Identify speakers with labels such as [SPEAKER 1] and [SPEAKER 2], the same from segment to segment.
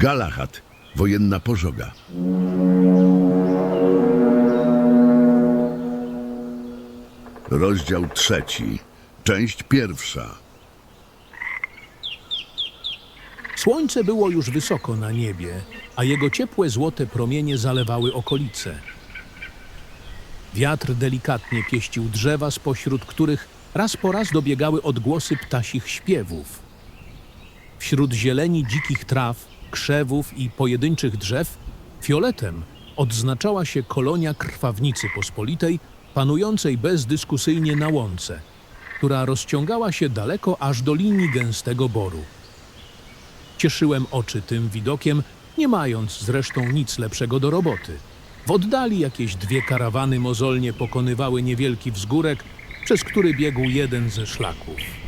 [SPEAKER 1] Galahad, wojenna pożoga. Rozdział trzeci, część pierwsza.
[SPEAKER 2] Słońce było już wysoko na niebie, a jego ciepłe złote promienie zalewały okolice. Wiatr delikatnie pieścił drzewa, spośród których raz po raz dobiegały odgłosy ptasich śpiewów. Wśród zieleni dzikich traw, krzewów i pojedynczych drzew fioletem odznaczała się kolonia krwawnicy pospolitej, panującej bezdyskusyjnie na łące, która rozciągała się daleko aż do linii gęstego boru. Cieszyłem oczy tym widokiem, nie mając zresztą nic lepszego do roboty. W oddali jakieś dwie karawany mozolnie pokonywały niewielki wzgórek, przez który biegł jeden ze szlaków.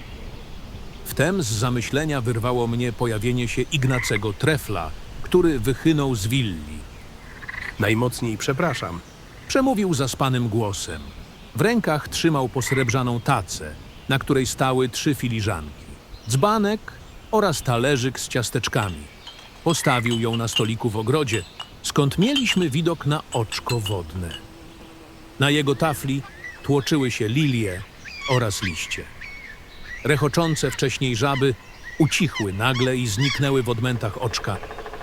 [SPEAKER 2] Wtem z zamyślenia wyrwało mnie pojawienie się Ignacego Trefla, który wychynął z willi.
[SPEAKER 3] Najmocniej przepraszam.
[SPEAKER 2] Przemówił zaspanym głosem. W rękach trzymał posrebrzaną tacę, na której stały trzy filiżanki. Dzbanek oraz talerzyk z ciasteczkami. Postawił ją na stoliku w ogrodzie, skąd mieliśmy widok na oczko wodne. Na jego tafli tłoczyły się lilie oraz liście. Rechoczące wcześniej żaby ucichły nagle i zniknęły w odmętach oczka,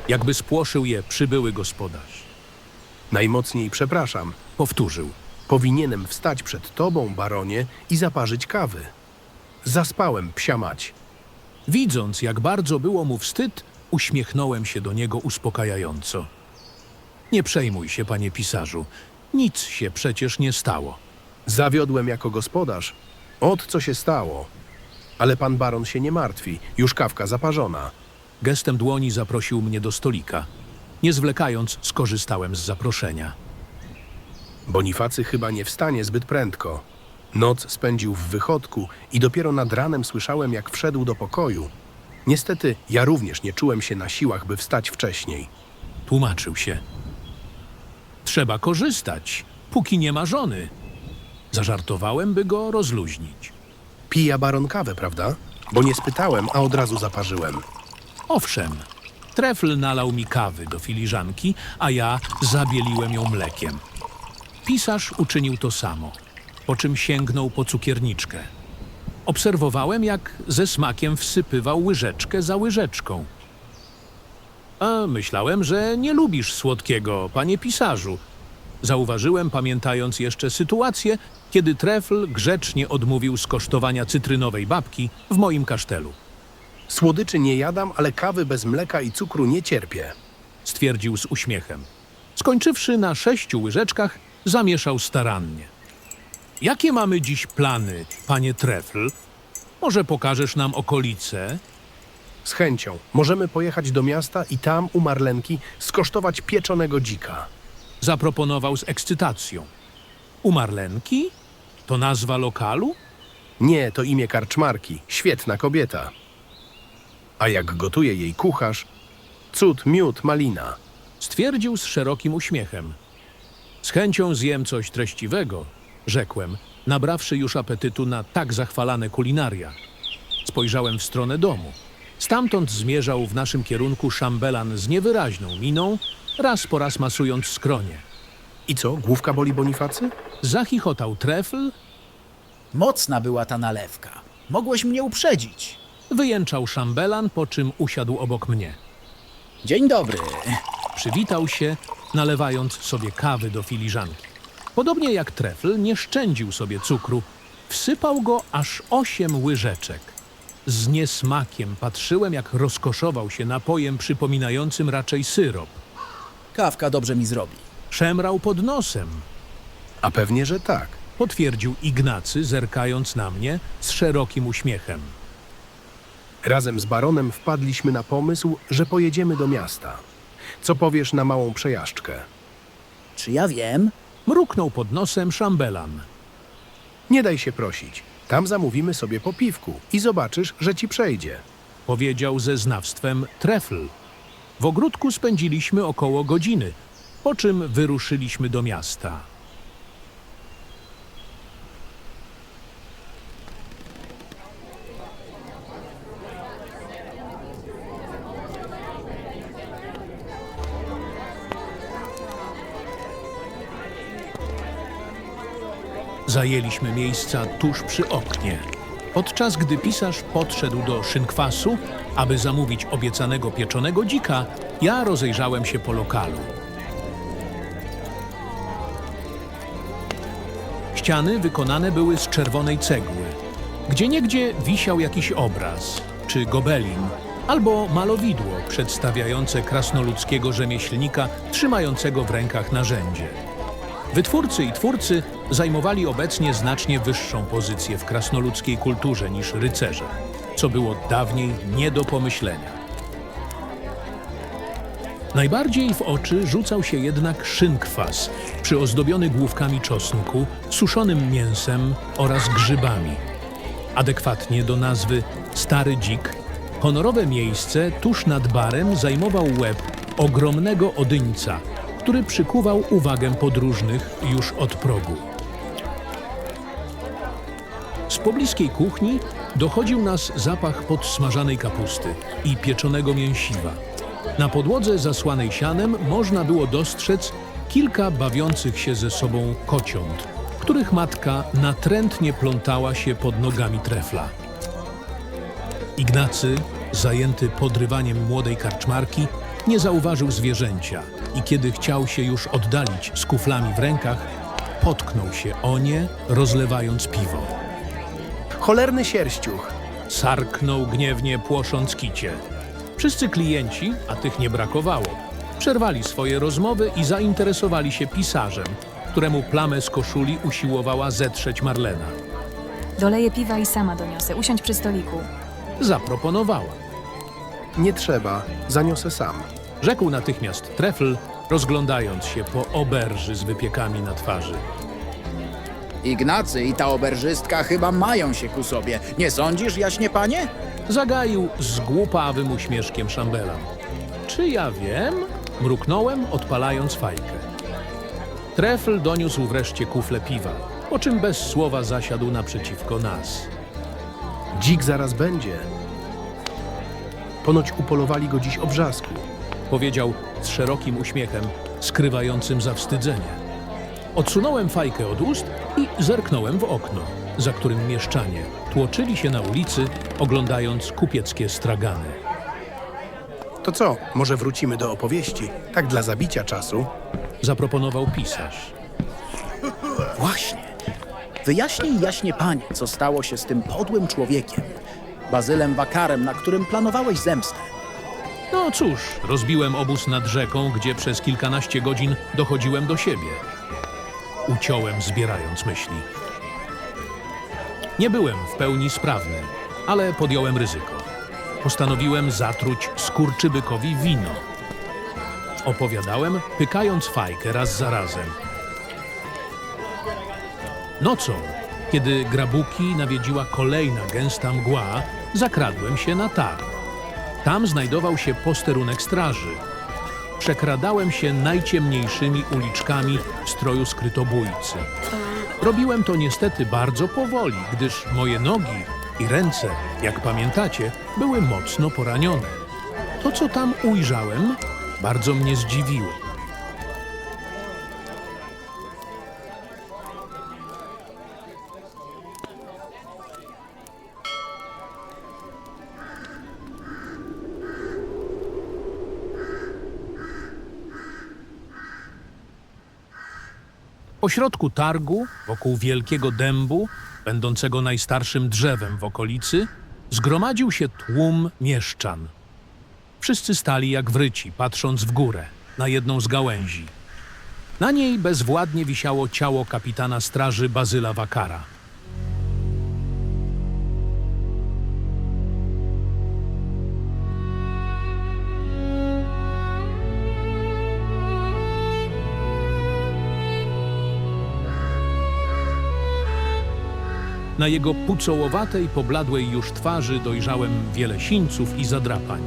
[SPEAKER 2] jakby spłoszył je przybyły gospodarz.
[SPEAKER 3] Najmocniej przepraszam.
[SPEAKER 2] Powtórzył.
[SPEAKER 3] Powinienem wstać przed tobą, baronie, i zaparzyć kawy. Zaspałem, psia mać.
[SPEAKER 2] Widząc, jak bardzo było mu wstyd, uśmiechnąłem się do niego uspokajająco. Nie przejmuj się, panie pisarzu. Nic się przecież nie stało.
[SPEAKER 3] Zawiodłem jako gospodarz. Od co się stało? Ale pan baron się nie martwi. Już kawka zaparzona.
[SPEAKER 2] Gestem dłoni zaprosił mnie do stolika. Nie zwlekając, skorzystałem z zaproszenia.
[SPEAKER 3] Bonifacy chyba nie wstanie zbyt prędko. Noc spędził w wychodku i dopiero nad ranem słyszałem, jak wszedł do pokoju. Niestety, ja również nie czułem się na siłach, by wstać wcześniej.
[SPEAKER 2] Tłumaczył się. Trzeba korzystać, póki nie ma żony. Zażartowałem, by go rozluźnić.
[SPEAKER 3] Pija baron kawę, prawda? Bo nie spytałem, a od razu zaparzyłem.
[SPEAKER 2] Owszem, trefl nalał mi kawy do filiżanki, a ja zabieliłem ją mlekiem. Pisarz uczynił to samo, po czym sięgnął po cukierniczkę. Obserwowałem, jak ze smakiem wsypywał łyżeczkę za łyżeczką. A myślałem, że nie lubisz słodkiego, panie pisarzu. Zauważyłem, pamiętając jeszcze sytuację, kiedy trefl grzecznie odmówił skosztowania cytrynowej babki w moim kasztelu.
[SPEAKER 3] Słodyczy nie jadam, ale kawy bez mleka i cukru nie cierpię.
[SPEAKER 2] stwierdził z uśmiechem. Skończywszy na sześciu łyżeczkach, zamieszał starannie. Jakie mamy dziś plany, panie Trefl? Może pokażesz nam okolice?
[SPEAKER 3] Z chęcią. Możemy pojechać do miasta i tam, u Marlenki, skosztować pieczonego dzika.
[SPEAKER 2] Zaproponował z ekscytacją. U Marlenki? To nazwa lokalu?
[SPEAKER 3] Nie, to imię karczmarki. Świetna kobieta. A jak gotuje jej kucharz? Cud, miód, malina.
[SPEAKER 2] Stwierdził z szerokim uśmiechem. Z chęcią zjem coś treściwego, rzekłem, nabrawszy już apetytu na tak zachwalane kulinaria. Spojrzałem w stronę domu. Stamtąd zmierzał w naszym kierunku szambelan z niewyraźną miną, raz po raz masując skronie.
[SPEAKER 3] I co, główka boli Bonifacy?
[SPEAKER 2] Zachichotał trefl,
[SPEAKER 4] Mocna była ta nalewka. Mogłeś mnie uprzedzić.
[SPEAKER 2] wyjęczał szambelan, po czym usiadł obok mnie.
[SPEAKER 4] Dzień dobry.
[SPEAKER 2] Przywitał się, nalewając sobie kawy do filiżanki. Podobnie jak trefl, nie szczędził sobie cukru. Wsypał go aż osiem łyżeczek. Z niesmakiem patrzyłem, jak rozkoszował się napojem przypominającym raczej syrop.
[SPEAKER 4] Kawka dobrze mi zrobi.
[SPEAKER 2] Szemrał pod nosem,
[SPEAKER 3] A pewnie, że tak.
[SPEAKER 2] potwierdził Ignacy, zerkając na mnie z szerokim uśmiechem.
[SPEAKER 3] Razem z baronem wpadliśmy na pomysł, że pojedziemy do miasta. Co powiesz na małą przejażdżkę?
[SPEAKER 4] Czy ja wiem?
[SPEAKER 2] Mruknął pod nosem szambelan.
[SPEAKER 3] Nie daj się prosić. Tam zamówimy sobie po piwku i zobaczysz, że ci przejdzie.
[SPEAKER 2] powiedział ze znawstwem trefl. W ogródku spędziliśmy około godziny, po czym wyruszyliśmy do miasta. Zajęliśmy miejsca tuż przy oknie, podczas gdy pisarz podszedł do szynkwasu, aby zamówić obiecanego pieczonego dzika, ja rozejrzałem się po lokalu. Ściany wykonane były z czerwonej cegły. Gdzieniegdzie wisiał jakiś obraz, czy gobelin, albo malowidło przedstawiające krasnoludzkiego rzemieślnika trzymającego w rękach narzędzie. Wytwórcy i twórcy zajmowali obecnie znacznie wyższą pozycję w krasnoludzkiej kulturze niż rycerze, co było dawniej nie do pomyślenia. Najbardziej w oczy rzucał się jednak szynkwas, przyozdobiony główkami czosnku, suszonym mięsem oraz grzybami. Adekwatnie do nazwy Stary Dzik, honorowe miejsce tuż nad barem zajmował łeb ogromnego odyńca, który przykuwał uwagę podróżnych już od progu. Z pobliskiej kuchni dochodził nas zapach podsmażanej kapusty i pieczonego mięsiwa. Na podłodze zasłanej sianem można było dostrzec kilka bawiących się ze sobą kociąt, których matka natrętnie plątała się pod nogami trefla. Ignacy, zajęty podrywaniem młodej karczmarki, nie zauważył zwierzęcia i kiedy chciał się już oddalić z kuflami w rękach, potknął się o nie, rozlewając piwo.
[SPEAKER 3] Cholerny sierściuch.
[SPEAKER 2] Sarknął gniewnie, płosząc kicie. Wszyscy klienci, a tych nie brakowało, przerwali swoje rozmowy i zainteresowali się pisarzem, któremu plamę z koszuli usiłowała zetrzeć Marlena.
[SPEAKER 5] Doleję piwa i sama doniosę. Usiądź przy stoliku.
[SPEAKER 2] Zaproponowała.
[SPEAKER 3] Nie trzeba, zaniosę sam.
[SPEAKER 2] Rzekł natychmiast trefl, rozglądając się po oberży z wypiekami na twarzy.
[SPEAKER 4] Ignacy i ta oberżystka chyba mają się ku sobie. Nie sądzisz, jaśnie panie?
[SPEAKER 2] Zagaił z głupawym uśmieszkiem szambela. Czy ja wiem? Mruknąłem, odpalając fajkę. Trefl doniósł wreszcie kufle piwa, po czym bez słowa zasiadł naprzeciwko nas.
[SPEAKER 3] Dzik zaraz będzie. Ponoć upolowali go dziś o wrzasku.
[SPEAKER 2] Powiedział z szerokim uśmiechem, skrywającym zawstydzenie. Odsunąłem fajkę od ust i zerknąłem w okno, za którym mieszczanie tłoczyli się na ulicy, oglądając kupieckie stragany.
[SPEAKER 3] To co, może wrócimy do opowieści? Tak dla zabicia czasu.
[SPEAKER 2] Zaproponował pisarz.
[SPEAKER 4] Właśnie. Wyjaśnij jaśnie panie, co stało się z tym podłym człowiekiem. Bazylem Wakarem, na którym planowałeś zemstę.
[SPEAKER 2] No cóż, rozbiłem obóz nad rzeką, gdzie przez kilkanaście godzin dochodziłem do siebie. Uciąłem, zbierając myśli. Nie byłem w pełni sprawny, ale podjąłem ryzyko. Postanowiłem zatruć skurczybykowi wino. Opowiadałem, pykając fajkę raz za razem. Nocą, kiedy grabuki nawiedziła kolejna gęsta mgła, zakradłem się na targ. Tam znajdował się posterunek straży. Przekradałem się najciemniejszymi uliczkami w stroju skrytobójcy. Robiłem to niestety bardzo powoli, gdyż moje nogi i ręce, jak pamiętacie, były mocno poranione. To, co tam ujrzałem, bardzo mnie zdziwiło. Pośrodku targu, wokół wielkiego dębu, będącego najstarszym drzewem w okolicy, zgromadził się tłum mieszczan. Wszyscy stali jak wryci, patrząc w górę, na jedną z gałęzi. Na niej bezwładnie wisiało ciało kapitana straży Bazyla Wakara. Na jego pucołowatej, pobladłej już twarzy dojrzałem wiele sińców i zadrapań.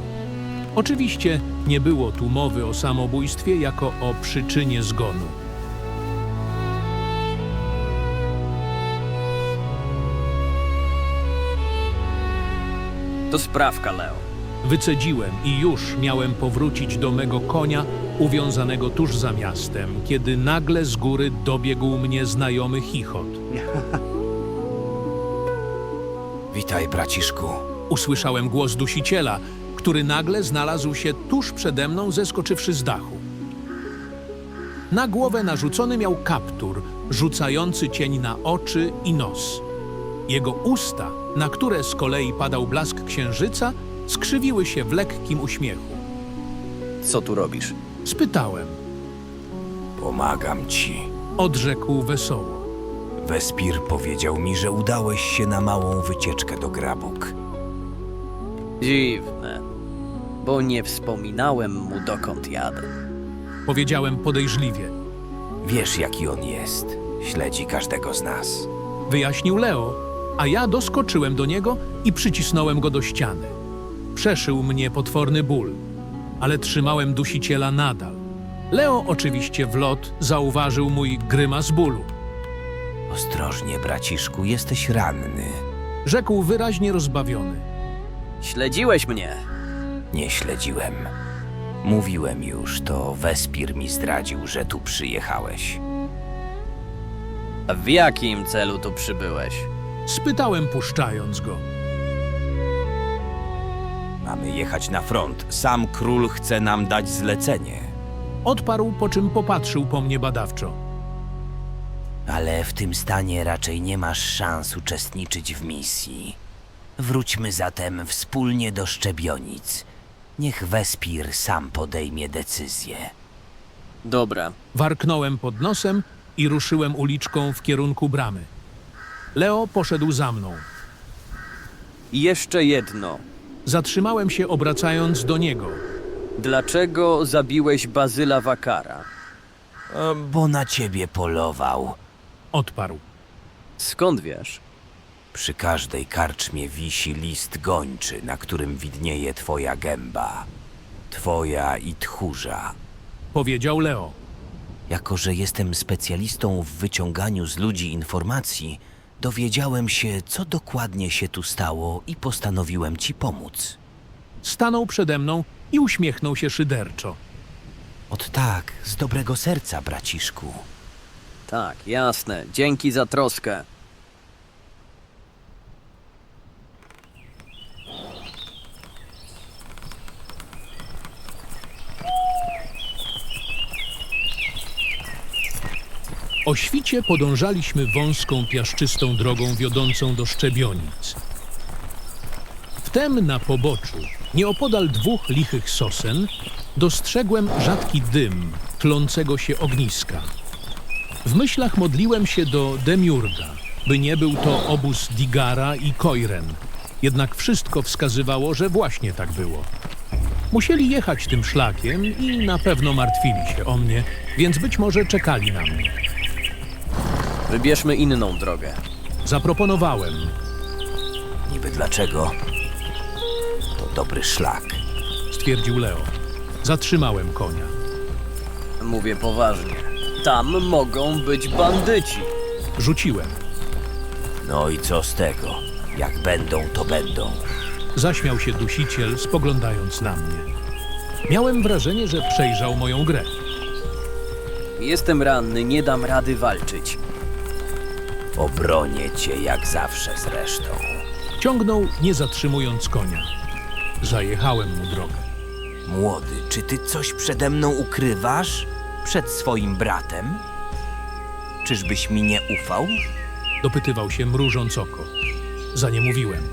[SPEAKER 2] Oczywiście nie było tu mowy o samobójstwie jako o przyczynie zgonu.
[SPEAKER 6] To sprawka, Leo.
[SPEAKER 2] Wycedziłem i już miałem powrócić do mego konia uwiązanego tuż za miastem, kiedy nagle z góry dobiegł mnie znajomy chichot.
[SPEAKER 6] Witaj, braciszku.
[SPEAKER 2] Usłyszałem głos dusiciela, który nagle znalazł się tuż przede mną, zeskoczywszy z dachu. Na głowę narzucony miał kaptur, rzucający cień na oczy i nos. Jego usta, na które z kolei padał blask księżyca, skrzywiły się w lekkim uśmiechu.
[SPEAKER 7] Co tu robisz?
[SPEAKER 2] Spytałem,
[SPEAKER 6] Pomagam ci.
[SPEAKER 2] odrzekł wesoło.
[SPEAKER 6] Wespir powiedział mi, że udałeś się na małą wycieczkę do Grabuk.
[SPEAKER 7] Dziwne, bo nie wspominałem mu dokąd jadę.
[SPEAKER 2] Powiedziałem podejrzliwie.
[SPEAKER 6] Wiesz, jaki on jest. Śledzi każdego z nas.
[SPEAKER 2] Wyjaśnił Leo, a ja doskoczyłem do niego i przycisnąłem go do ściany. Przeszył mnie potworny ból, ale trzymałem dusiciela nadal. Leo oczywiście w lot zauważył mój grymas bólu.
[SPEAKER 6] Ostrożnie, braciszku, jesteś ranny.
[SPEAKER 2] Rzekł wyraźnie rozbawiony.
[SPEAKER 7] Śledziłeś mnie.
[SPEAKER 6] Nie śledziłem. Mówiłem już, to Wespir mi zdradził, że tu przyjechałeś.
[SPEAKER 7] A w jakim celu tu przybyłeś?
[SPEAKER 2] Spytałem puszczając go.
[SPEAKER 6] Mamy jechać na front. Sam król chce nam dać zlecenie.
[SPEAKER 2] Odparł, po czym popatrzył po mnie badawczo.
[SPEAKER 6] Ale w tym stanie raczej nie masz szans uczestniczyć w misji. Wróćmy zatem wspólnie do Szczebionic. Niech Wespir sam podejmie decyzję.
[SPEAKER 7] Dobra,
[SPEAKER 2] Warknąłem pod nosem i ruszyłem uliczką w kierunku bramy. Leo poszedł za mną.
[SPEAKER 7] i jeszcze jedno.
[SPEAKER 2] Zatrzymałem się obracając do niego.
[SPEAKER 7] Dlaczego zabiłeś Bazyla Wakara?
[SPEAKER 6] Bo na ciebie polował.
[SPEAKER 2] Odparł.
[SPEAKER 7] Skąd wiesz?
[SPEAKER 6] Przy każdej karczmie wisi list gończy, na którym widnieje twoja gęba. Twoja i tchórza.
[SPEAKER 2] Powiedział Leo.
[SPEAKER 6] Jako, że jestem specjalistą w wyciąganiu z ludzi informacji, dowiedziałem się, co dokładnie się tu stało i postanowiłem ci pomóc.
[SPEAKER 2] Stanął przede mną i uśmiechnął się szyderczo.
[SPEAKER 6] Od tak, z dobrego serca, braciszku.
[SPEAKER 7] Tak, jasne. Dzięki za troskę.
[SPEAKER 2] O świcie podążaliśmy wąską, piaszczystą drogą wiodącą do Szczebionic. Wtem na poboczu, nieopodal dwóch lichych sosen, dostrzegłem rzadki dym tlącego się ogniska. W myślach modliłem się do Demiurga, by nie był to obóz Digara i Koiren. Jednak wszystko wskazywało, że właśnie tak było. Musieli jechać tym szlakiem i na pewno martwili się o mnie, więc być może czekali na mnie.
[SPEAKER 7] Wybierzmy inną drogę.
[SPEAKER 2] Zaproponowałem.
[SPEAKER 6] Niby dlaczego? To dobry szlak.
[SPEAKER 2] stwierdził Leo. Zatrzymałem konia.
[SPEAKER 7] Mówię poważnie. Tam mogą być bandyci.
[SPEAKER 2] Rzuciłem.
[SPEAKER 6] No i co z tego? Jak będą, to będą.
[SPEAKER 2] Zaśmiał się dusiciel, spoglądając na mnie. Miałem wrażenie, że przejrzał moją grę.
[SPEAKER 7] Jestem ranny, nie dam rady walczyć.
[SPEAKER 6] Obronię cię jak zawsze zresztą.
[SPEAKER 2] Ciągnął, nie zatrzymując konia. Zajechałem mu drogę.
[SPEAKER 6] Młody, czy ty coś przede mną ukrywasz? Przed swoim bratem? Czyżbyś mi nie ufał?
[SPEAKER 2] Dopytywał się, mrużąc oko. Za nie mówiłem.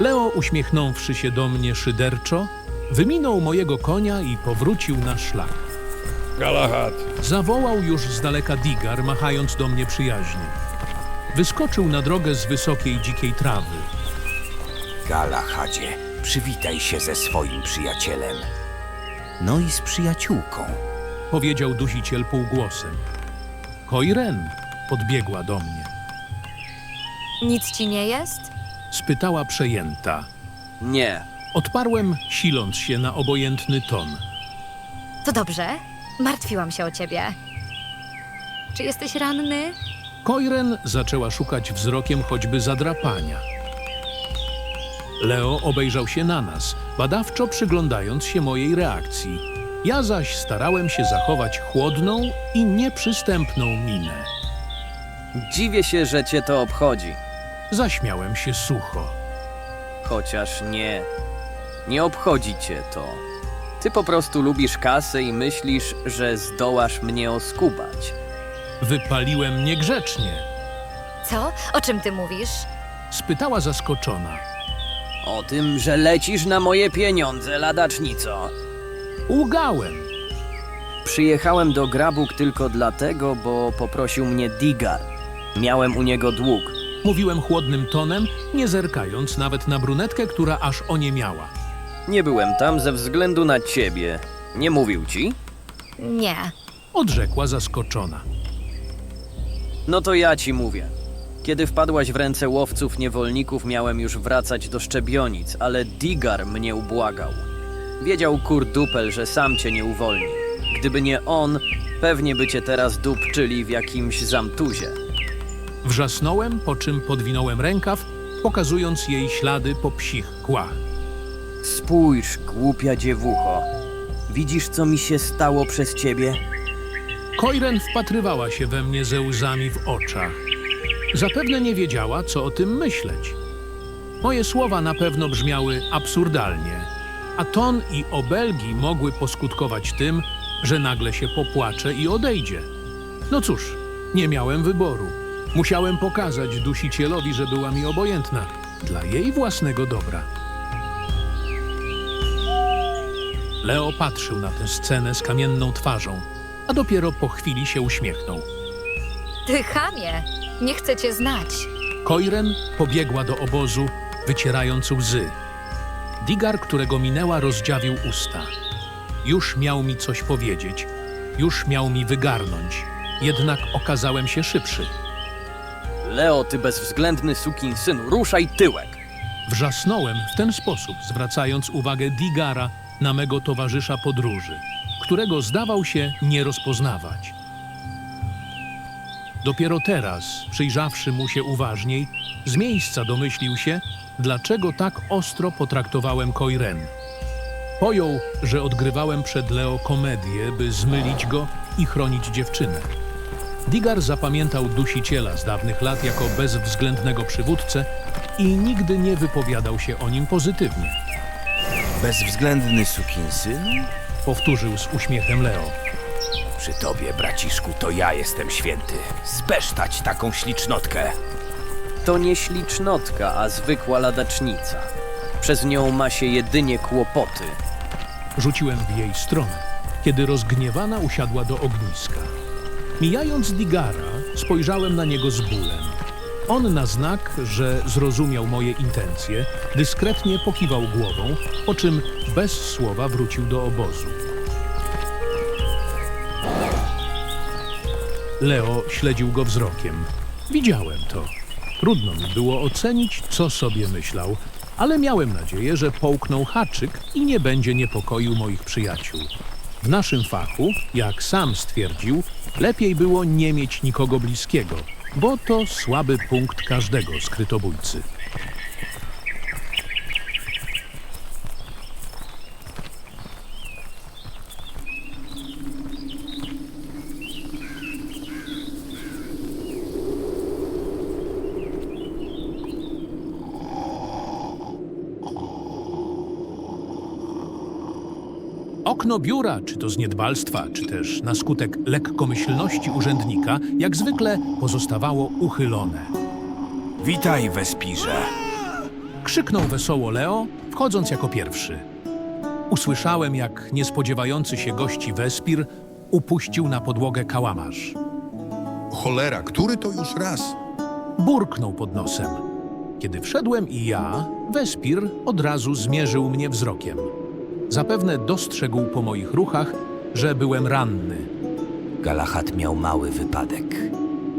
[SPEAKER 2] Leo, uśmiechnąwszy się do mnie szyderczo, wyminął mojego konia i powrócił na szlak.
[SPEAKER 8] Galahad,
[SPEAKER 2] Zawołał już z daleka Digar, machając do mnie przyjaźnie. Wyskoczył na drogę z wysokiej, dzikiej trawy.
[SPEAKER 6] Galahadzie, przywitaj się ze swoim przyjacielem. No i z przyjaciółką.
[SPEAKER 2] Powiedział dusiciel półgłosem. Koiren podbiegła do mnie.
[SPEAKER 9] Nic ci nie jest?
[SPEAKER 2] Spytała przejęta.
[SPEAKER 7] Nie.
[SPEAKER 2] Odparłem, siląc się na obojętny ton.
[SPEAKER 9] To dobrze. Martwiłam się o ciebie. Czy jesteś ranny?
[SPEAKER 2] Koiren zaczęła szukać wzrokiem choćby zadrapania. Leo obejrzał się na nas, badawczo przyglądając się mojej reakcji. Ja zaś starałem się zachować chłodną i nieprzystępną minę.
[SPEAKER 7] Dziwię się, że cię to obchodzi.
[SPEAKER 2] Zaśmiałem się sucho.
[SPEAKER 7] Chociaż nie. Nie obchodzi cię to. Ty po prostu lubisz kasę i myślisz, że zdołasz mnie oskubać.
[SPEAKER 2] Wypaliłem niegrzecznie.
[SPEAKER 9] Co? O czym ty mówisz?
[SPEAKER 2] Spytała zaskoczona.
[SPEAKER 7] O tym, że lecisz na moje pieniądze, ladacznico.
[SPEAKER 2] Łgałem.
[SPEAKER 7] Przyjechałem do Grabuk tylko dlatego, bo poprosił mnie Digar. Miałem u niego dług.
[SPEAKER 2] Mówiłem chłodnym tonem, nie zerkając nawet na brunetkę, która aż oniemiała.
[SPEAKER 7] Nie byłem tam ze względu na ciebie. Nie mówił ci?
[SPEAKER 9] Nie.
[SPEAKER 2] Odrzekła zaskoczona.
[SPEAKER 7] No to ja ci mówię. Kiedy wpadłaś w ręce łowców niewolników, miałem już wracać do Szczebionic, ale Digar mnie ubłagał. Wiedział kurdupel, że sam cię nie uwolni. Gdyby nie on, pewnie by cię teraz dupczyli w jakimś zamtuzie.
[SPEAKER 2] Wrzasnąłem, po czym podwinąłem rękaw, pokazując jej ślady po psich kłach.
[SPEAKER 7] Spójrz, głupia dziewucho. Widzisz, co mi się stało przez ciebie?
[SPEAKER 2] Koiren wpatrywała się we mnie ze łzami w oczach. Zapewne nie wiedziała, co o tym myśleć. Moje słowa na pewno brzmiały absurdalnie, a ton i obelgi mogły poskutkować tym, że nagle się popłacze i odejdzie. No cóż, nie miałem wyboru. Musiałem pokazać dusicielowi, że była mi obojętna, dla jej własnego dobra. Leo patrzył na tę scenę z kamienną twarzą, a dopiero po chwili się uśmiechnął.
[SPEAKER 9] Ty chamie. Nie chcę cię znać.
[SPEAKER 2] Koiren pobiegła do obozu, wycierając łzy. Digar, którego minęła, rozdziawił usta. Już miał mi coś powiedzieć, już miał mi wygarnąć, jednak okazałem się szybszy.
[SPEAKER 7] Leo, ty bezwzględny sukin synu, ruszaj tyłek!
[SPEAKER 2] Wrzasnąłem w ten sposób, zwracając uwagę Digara na mego towarzysza podróży, którego zdawał się nie rozpoznawać. Dopiero teraz, przyjrzawszy mu się uważniej, z miejsca domyślił się, dlaczego tak ostro potraktowałem Koiren. Pojął, że odgrywałem przed Leo komedię, by zmylić go i chronić dziewczynę. Digar zapamiętał dusiciela z dawnych lat jako bezwzględnego przywódcę i nigdy nie wypowiadał się o nim pozytywnie.
[SPEAKER 6] Bezwzględny sukinsyn?
[SPEAKER 2] Powtórzył z uśmiechem Leo.
[SPEAKER 6] Przy tobie, braciszku, to ja jestem święty. Zbesztać taką ślicznotkę.
[SPEAKER 7] To nie ślicznotka, a zwykła ladacznica. Przez nią ma się jedynie kłopoty.
[SPEAKER 2] Rzuciłem w jej stronę, kiedy rozgniewana usiadła do ogniska. Mijając Digara, spojrzałem na niego z bólem. On na znak, że zrozumiał moje intencje, dyskretnie pokiwał głową, po czym bez słowa wrócił do obozu. Leo śledził go wzrokiem. Widziałem to. Trudno mi było ocenić, co sobie myślał, ale miałem nadzieję, że połknął haczyk i nie będzie niepokoił moich przyjaciół. W naszym fachu, jak sam stwierdził, lepiej było nie mieć nikogo bliskiego, bo to słaby punkt każdego skrytobójcy. Okno biura, czy to z niedbalstwa, czy też na skutek lekkomyślności urzędnika, jak zwykle pozostawało uchylone.
[SPEAKER 6] Witaj, Wespirze.
[SPEAKER 2] Krzyknął wesoło Leo, wchodząc jako pierwszy. Usłyszałem, jak niespodziewający się gości Wespir upuścił na podłogę kałamarz.
[SPEAKER 8] Cholera, który to już raz?
[SPEAKER 2] Burknął pod nosem. Kiedy wszedłem i ja, Wespir od razu zmierzył mnie wzrokiem. Zapewne dostrzegł po moich ruchach, że byłem ranny.
[SPEAKER 6] Galahad miał mały wypadek.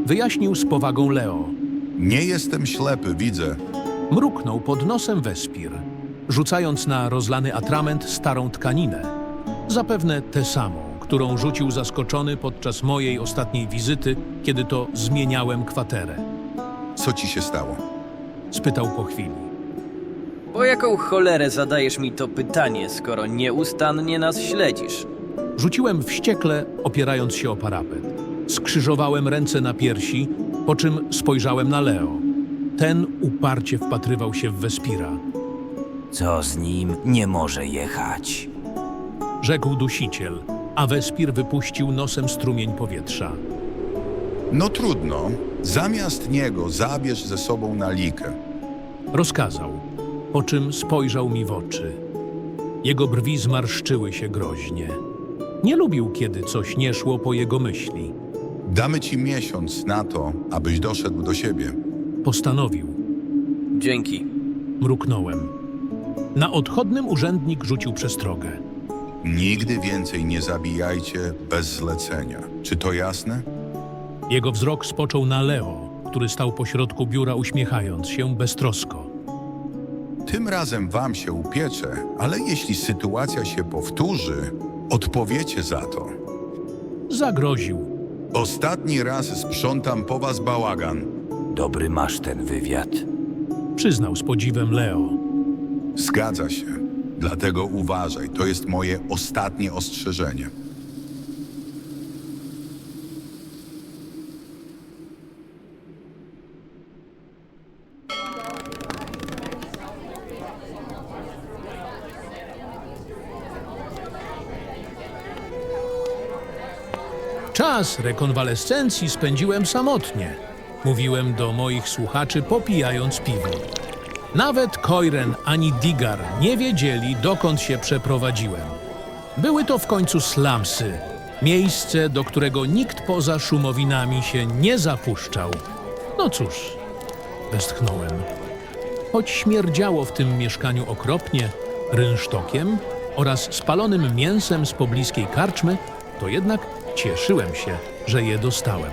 [SPEAKER 2] Wyjaśnił z powagą Leo.
[SPEAKER 8] Nie jestem ślepy, widzę.
[SPEAKER 2] Mruknął pod nosem Wespir, rzucając na rozlany atrament starą tkaninę. Zapewne tę samą, którą rzucił zaskoczony podczas mojej ostatniej wizyty, kiedy to zmieniałem kwaterę.
[SPEAKER 8] Co ci się stało?
[SPEAKER 2] Spytał po chwili.
[SPEAKER 7] Po jaką cholerę zadajesz mi to pytanie, skoro nieustannie nas śledzisz?
[SPEAKER 2] Rzuciłem wściekle, opierając się o parapet. Skrzyżowałem ręce na piersi, Po czym spojrzałem na Leo. Ten uparcie wpatrywał się w Wespira.
[SPEAKER 6] Co z nim nie może jechać?
[SPEAKER 2] Rzekł dusiciel, a Wespir wypuścił nosem strumień powietrza.
[SPEAKER 8] No trudno. Zamiast niego zabierz ze sobą na likę.
[SPEAKER 2] Rozkazał, po czym spojrzał mi w oczy. Jego brwi zmarszczyły się groźnie. Nie lubił, kiedy coś nie szło po jego myśli.
[SPEAKER 8] Damy ci miesiąc na to, abyś doszedł do siebie.
[SPEAKER 2] Postanowił.
[SPEAKER 7] Dzięki.
[SPEAKER 2] Mruknąłem. Na odchodnym urzędnik rzucił przestrogę.
[SPEAKER 8] Nigdy więcej nie zabijajcie bez zlecenia. Czy to jasne?
[SPEAKER 2] Jego wzrok spoczął na Leo, który stał pośrodku biura uśmiechając się beztrosko.
[SPEAKER 8] Tym razem wam się upiecze, ale jeśli sytuacja się powtórzy, odpowiecie za to.
[SPEAKER 2] Zagroził.
[SPEAKER 8] Ostatni raz sprzątam po was bałagan.
[SPEAKER 6] Dobry masz ten wywiad.
[SPEAKER 2] Przyznał z podziwem Leo.
[SPEAKER 8] Zgadza się. Dlatego uważaj, to jest moje ostatnie ostrzeżenie.
[SPEAKER 2] Czas rekonwalescencji spędziłem samotnie. Mówiłem do moich słuchaczy, popijając piwo. Nawet Koiren ani Digar nie wiedzieli, dokąd się przeprowadziłem. Były to w końcu slumsy, miejsce, do którego nikt poza szumowinami się nie zapuszczał. No cóż, westchnąłem. Choć śmierdziało w tym mieszkaniu okropnie, rynsztokiem oraz spalonym mięsem z pobliskiej karczmy, to jednak cieszyłem się, że je dostałem.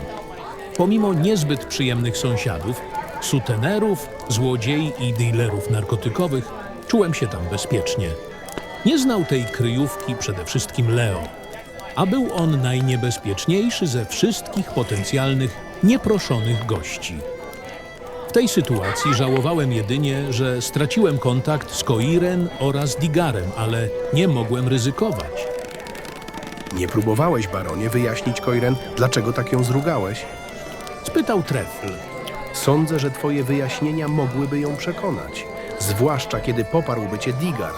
[SPEAKER 2] Pomimo niezbyt przyjemnych sąsiadów, sutenerów, złodziei i dealerów narkotykowych, czułem się tam bezpiecznie. Nie znał tej kryjówki przede wszystkim Leo, a był on najniebezpieczniejszy ze wszystkich potencjalnych, nieproszonych gości. W tej sytuacji żałowałem jedynie, że straciłem kontakt z Koiren oraz Digarem, ale nie mogłem ryzykować.
[SPEAKER 3] Nie próbowałeś, baronie, wyjaśnić Koiren, dlaczego tak ją zrugałeś?
[SPEAKER 2] Spytał Trefl.
[SPEAKER 3] Sądzę, że twoje wyjaśnienia mogłyby ją przekonać. Zwłaszcza kiedy poparłby cię Digar.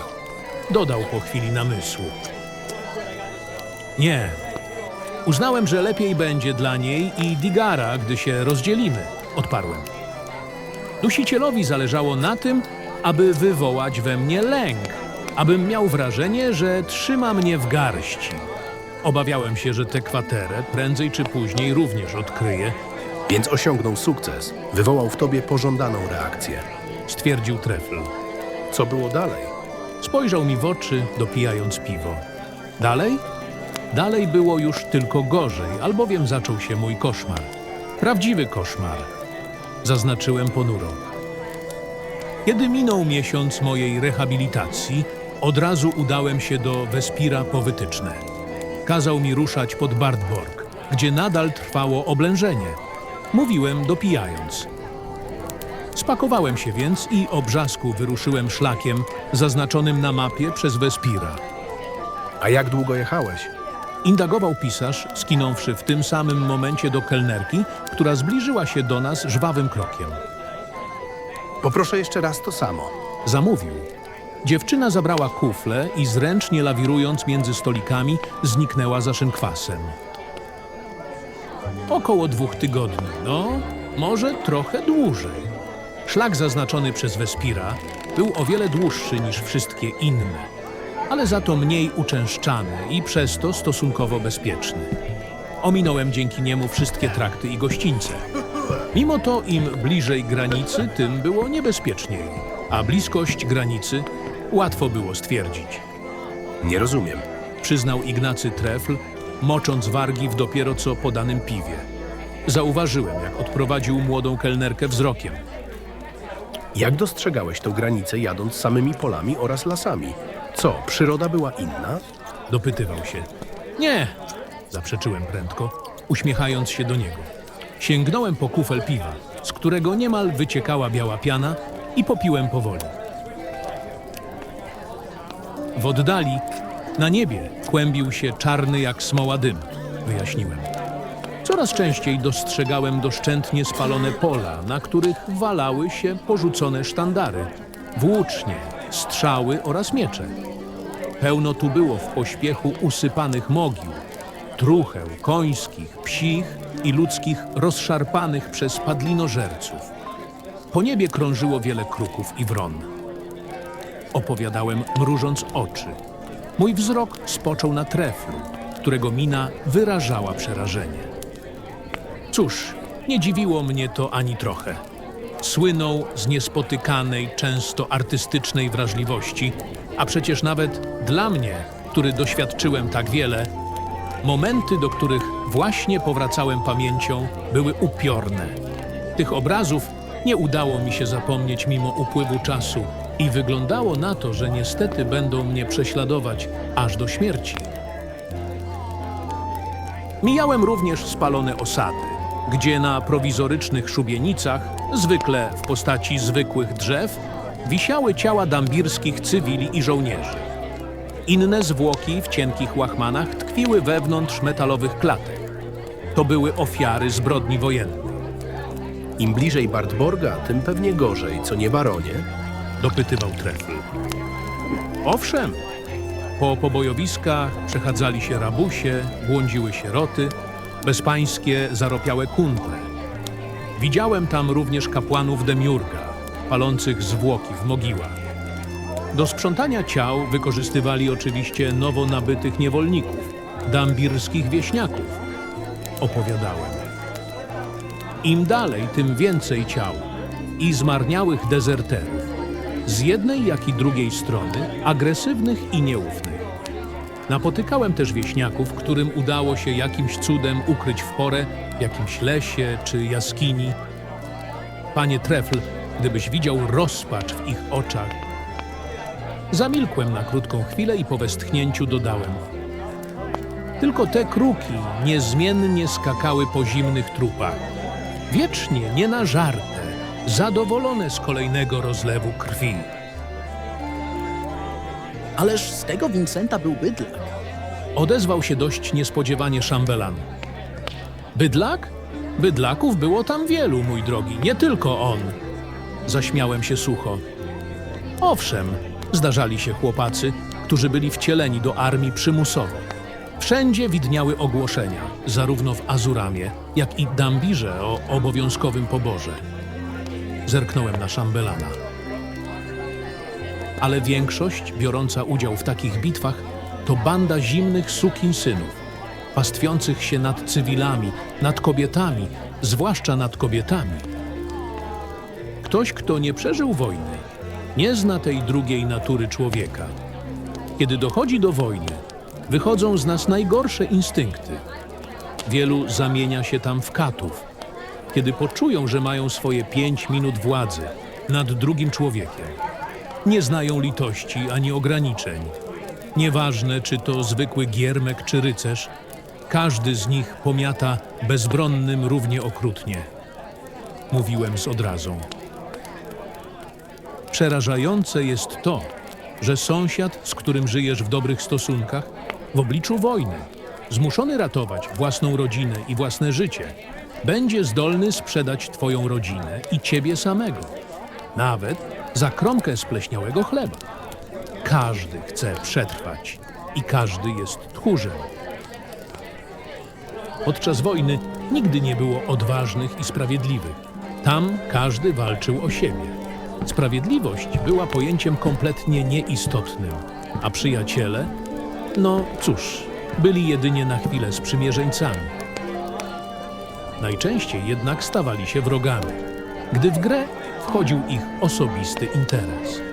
[SPEAKER 2] Dodał po chwili namysłu. Nie. Uznałem, że lepiej będzie dla niej i Digara, gdy się rozdzielimy. Odparłem. Dusicielowi zależało na tym, aby wywołać we mnie lęk, abym miał wrażenie, że trzyma mnie w garści. Obawiałem się, że tę kwaterę prędzej czy później również odkryje,
[SPEAKER 3] Więc osiągnął sukces. Wywołał w tobie pożądaną reakcję.
[SPEAKER 2] stwierdził Trefl.
[SPEAKER 3] Co było dalej?
[SPEAKER 2] Spojrzał mi w oczy, dopijając piwo. Dalej? Dalej było już tylko gorzej, albowiem zaczął się mój koszmar. Prawdziwy koszmar. Zaznaczyłem ponuro. Kiedy minął miesiąc mojej rehabilitacji, od razu udałem się do Wespira po wytyczne. Kazał mi ruszać pod Bartborg, gdzie nadal trwało oblężenie. Mówiłem dopijając. Spakowałem się więc i o brzasku wyruszyłem szlakiem zaznaczonym na mapie przez Wespira.
[SPEAKER 3] A jak długo jechałeś?
[SPEAKER 2] Indagował pisarz, skinąwszy w tym samym momencie do kelnerki, która zbliżyła się do nas żwawym krokiem.
[SPEAKER 3] Poproszę jeszcze raz to samo.
[SPEAKER 2] Zamówił. Dziewczyna zabrała kufle i zręcznie lawirując między stolikami, zniknęła za szynkwasem. Około dwóch tygodni, no, może trochę dłużej. Szlak zaznaczony przez Wespira był o wiele dłuższy niż wszystkie inne, ale za to mniej uczęszczany i przez to stosunkowo bezpieczny. Ominąłem dzięki niemu wszystkie trakty i gościńce. Mimo to im bliżej granicy, tym było niebezpieczniej, a bliskość granicy łatwo było stwierdzić.
[SPEAKER 3] Nie rozumiem.
[SPEAKER 2] Przyznał Ignacy Trefl, mocząc wargi w dopiero co podanym piwie. Zauważyłem, jak odprowadził młodą kelnerkę wzrokiem.
[SPEAKER 3] Jak dostrzegałeś tę granicę jadąc samymi polami oraz lasami? Co, przyroda była inna?
[SPEAKER 2] Dopytywał się. Nie, zaprzeczyłem prędko, uśmiechając się do niego. Sięgnąłem po kufel piwa, z którego niemal wyciekała biała piana i popiłem powoli. W oddali, na niebie, kłębił się czarny jak smoła dym, wyjaśniłem. Co Coraz częściej dostrzegałem doszczętnie spalone pola, na których walały się porzucone sztandary, włócznie, strzały oraz miecze. Pełno tu było w pośpiechu usypanych mogił, trucheł końskich, psich i ludzkich rozszarpanych przez padlinożerców. Po niebie krążyło wiele kruków i wron. Opowiadałem, mrużąc oczy. Mój wzrok spoczął na treflu, którego mina wyrażała przerażenie. Cóż, nie dziwiło mnie to ani trochę. Słynął z niespotykanej, często artystycznej wrażliwości, a przecież nawet dla mnie, który doświadczyłem tak wiele, momenty, do których właśnie powracałem pamięcią, były upiorne. Tych obrazów nie udało mi się zapomnieć mimo upływu czasu i wyglądało na to, że niestety będą mnie prześladować aż do śmierci. Mijałem również spalone osady, gdzie na prowizorycznych szubienicach, zwykle w postaci zwykłych drzew, wisiały ciała dambirskich cywili i żołnierzy. Inne zwłoki w cienkich łachmanach tkwiły wewnątrz metalowych klatek. To były ofiary zbrodni wojennej.
[SPEAKER 3] Im bliżej Bartborga, tym pewnie gorzej, co nie baronie?
[SPEAKER 2] Dopytywał Trefl. Owszem, po pobojowiskach przechadzali się rabusie, błądziły sieroty, bezpańskie zaropiałe kundle. Widziałem tam również kapłanów demiurga, palących zwłoki w mogiłach. Do sprzątania ciał wykorzystywali oczywiście nowo nabytych niewolników, dambirskich wieśniaków. Opowiadałem. Im dalej, tym więcej ciał i zmarniałych dezerterów. Z jednej, jak i drugiej strony, agresywnych i nieufnych. Napotykałem też wieśniaków, którym udało się jakimś cudem ukryć w porę w jakimś lesie czy jaskini. Panie Trefl, gdybyś widział rozpacz w ich oczach. Zamilkłem na krótką chwilę i po westchnięciu dodałem. Tylko te kruki niezmiennie skakały po zimnych trupach. Wiecznie nienażarte, zadowolone z kolejnego rozlewu krwi.
[SPEAKER 4] Ależ z tego Vincenta był bydlak.
[SPEAKER 2] Odezwał się dość niespodziewanie szambelan. Bydlak? Bydlaków było tam wielu, mój drogi, nie tylko on. Zaśmiałem się sucho. Owszem, zdarzali się chłopacy, którzy byli wcieleni do armii przymusowo. Wszędzie widniały ogłoszenia, zarówno w Azuramie, jak i Dambirze o obowiązkowym poborze. Zerknąłem na szambelana. Ale większość biorąca udział w takich bitwach to banda zimnych sukinsynów, pastwiących się nad cywilami, nad kobietami, zwłaszcza nad kobietami. Ktoś, kto nie przeżył wojny, nie zna tej drugiej natury człowieka. Kiedy dochodzi do wojny, wychodzą z nas najgorsze instynkty. Wielu zamienia się tam w katów, kiedy poczują, że mają swoje pięć minut władzy nad drugim człowiekiem. Nie znają litości ani ograniczeń. Nieważne, czy to zwykły giermek czy rycerz, każdy z nich pomiata bezbronnym równie okrutnie. Mówiłem z odrazą. Przerażające jest to, że sąsiad, z którym żyjesz w dobrych stosunkach, w obliczu wojny, zmuszony ratować własną rodzinę i własne życie, będzie zdolny sprzedać twoją rodzinę i ciebie samego, nawet za kromkę spleśniałego chleba. Każdy chce przetrwać i każdy jest tchórzem. Podczas wojny nigdy nie było odważnych i sprawiedliwych. Tam każdy walczył o siebie. Sprawiedliwość była pojęciem kompletnie nieistotnym, a przyjaciele, no cóż, byli jedynie na chwilę sprzymierzeńcami. Najczęściej jednak stawali się wrogami, gdy w grę wchodził ich osobisty interes.